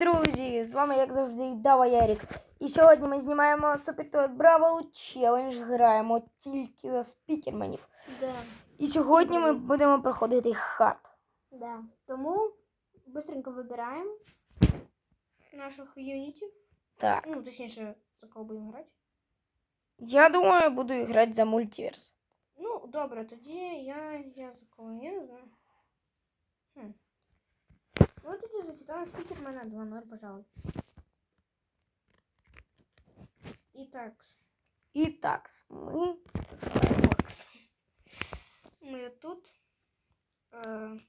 Друзі, з вами, як завжди, Дава Ярік. І сьогодні ми знімаємо Toad Bravo Challenge. Граємо тільки за спікерменів. Да, І сьогодні ми будемо проходити хард. да. Тому быстренько вибираємо наших юнітів. Так. Ну, точніше, за кого будемо грати. Я думаю, буду грати за мультиверс. Ну, добре, тоді я, я за кого не знаю. Хм. Ну, тоді за Титана Спікермена 2-0, пожалуй. І так, І так, ми. ми тут. Е,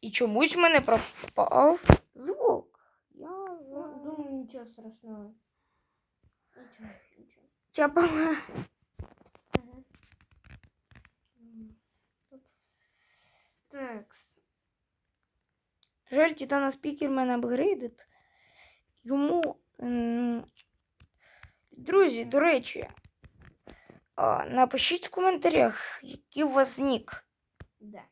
І чомусь в мене пропав звук. Я ну, думаю, нічого страшного. Нічого, нічого. чапала. Ага. Тут. Так. Жаль, Титана Спікермен апгрейдит. Йому. Друзі, до речі, напишіть в коментарях, який у вас нік. Да,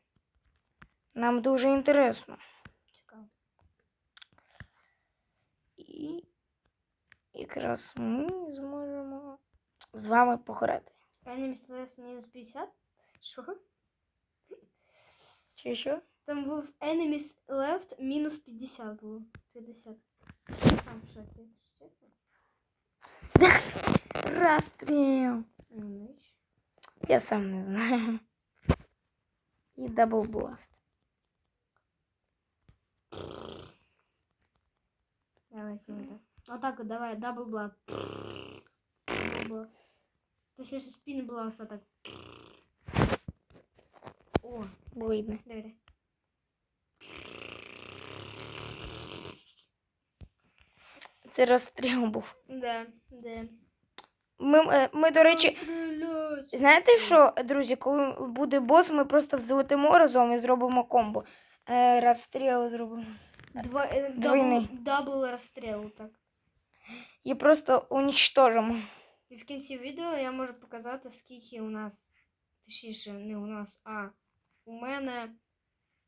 Нам дуже інтересно. цікаво. І якраз ми зможемо з вами пограти. Enemies left мінус 50? Що? Чи що? Там був Enemies left мінус 50 було. 50. Сам в шоці, чесно. Розстріл. Ну, ніч. Я сам не знаю. І даблбласт. Давай сюди. Отак от, давай, дабл блад. Дабл блад. Точніше, спін бласт, отак. О, Видно. давай, давай. Це розстріл був. Да, да. Ми, е, ми, до речі, знаєте що, друзі, коли буде бос, ми просто взлетимо разом і зробимо комбо. Е, розстріл зробимо. Два, е, Двойний. дабл, дабл розстріл, так. І просто уничтожимо. І в кінці відео я можу показати, скільки у нас, точніше, не у нас, а у мене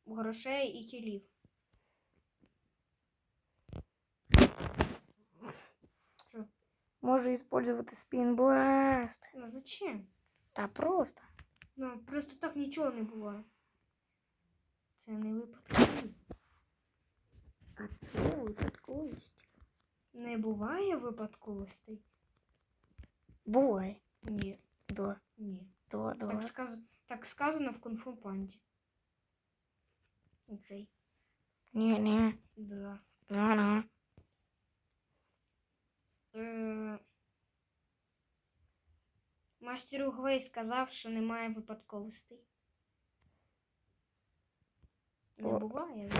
грошей і кілів. Можу використовувати спінбласт. Ну зачем? Та просто. Ну, просто так нічого не буває. Це не випадково. А це випадковість. Не буває випадковостей? Буває. Ні. Да, Ні. да, да. Так, сказ... так сказано в кунг-фу панді. Оцей. Ні, ні. Да. Да, да. Е... Мастер Угвей сказав, що немає випадковостей. Не буває.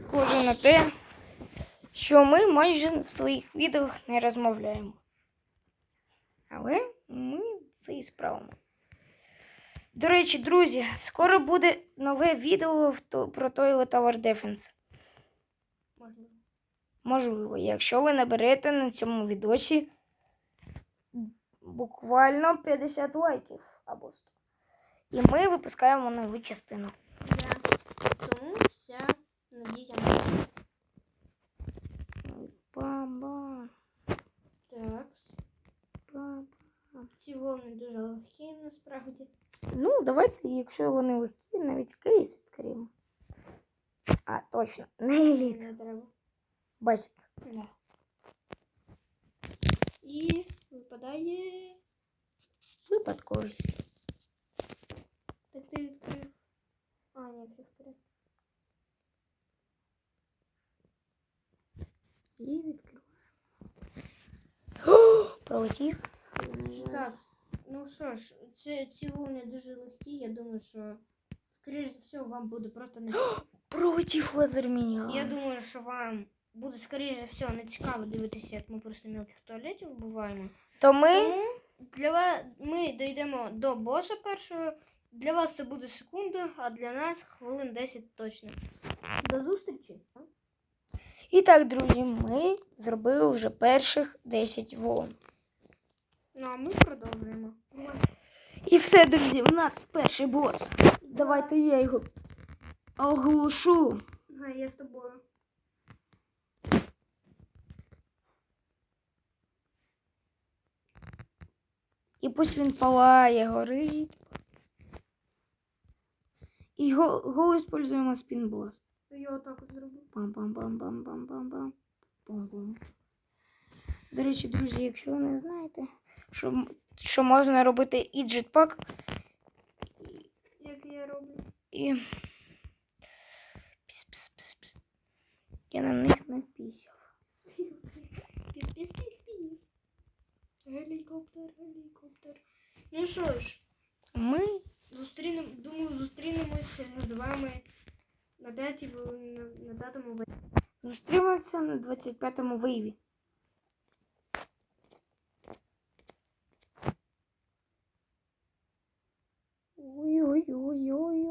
Схоже на те, що ми майже в своїх відео не розмовляємо. Але це і справимо. До речі, друзі, скоро буде нове відео про Toilet Tower Defense. Можливо. Можливо, якщо ви наберете на цьому відосі буквально 50 лайків або 100. І ми випускаємо нову частину. Я. Тому вся надія на Бам-бам. так. бам. Ці волни дуже легкі насправді. Ну, давайте, якщо вони легкі, навіть кейс відкриємо. А, точно, не еліт. Не треба. Басік. Да. І випадає. Випадковість. Так ти відкрив. А, ні, все вперед. І відкриваємо. О, Пролетів. Так, ну що ж, ці, ці волни дуже легкі. Я думаю, що, скоріш за все, вам буде просто не Пролетів лазер. Я думаю, що вам буде, скоріш за все, не цікаво дивитися, як ми просто мілких туалетів вбиваємо. То ми Тому для вас ми дійдемо до боса першого. Для вас це буде секунда, а для нас хвилин 10 точно. До зустрічі. І так, друзі, ми зробили вже перших 10 волн. Ну, а ми продовжуємо. І все, друзі, у нас перший бос. Давайте я його оглушу. Ага, я з тобою. І пусть він палає, горить. І го, го используємо спінбласт. Я отак от зроблю. Пам-пам-пам-пам-пам-пам-пам. Пум-пум. До речі, друзі, якщо ви не знаєте, що, що можна робити і джетпак, Як я роблю. і. Пс-пс-пс-пс. Я на них напісяв. Гелікоптер, гелікоптер. Ну що ж, Ми зустрінемо, думаю, зустрінемося з вами на п'ятій на, на п'ятому ви- зустрінемося на 25-му вияві. 有有有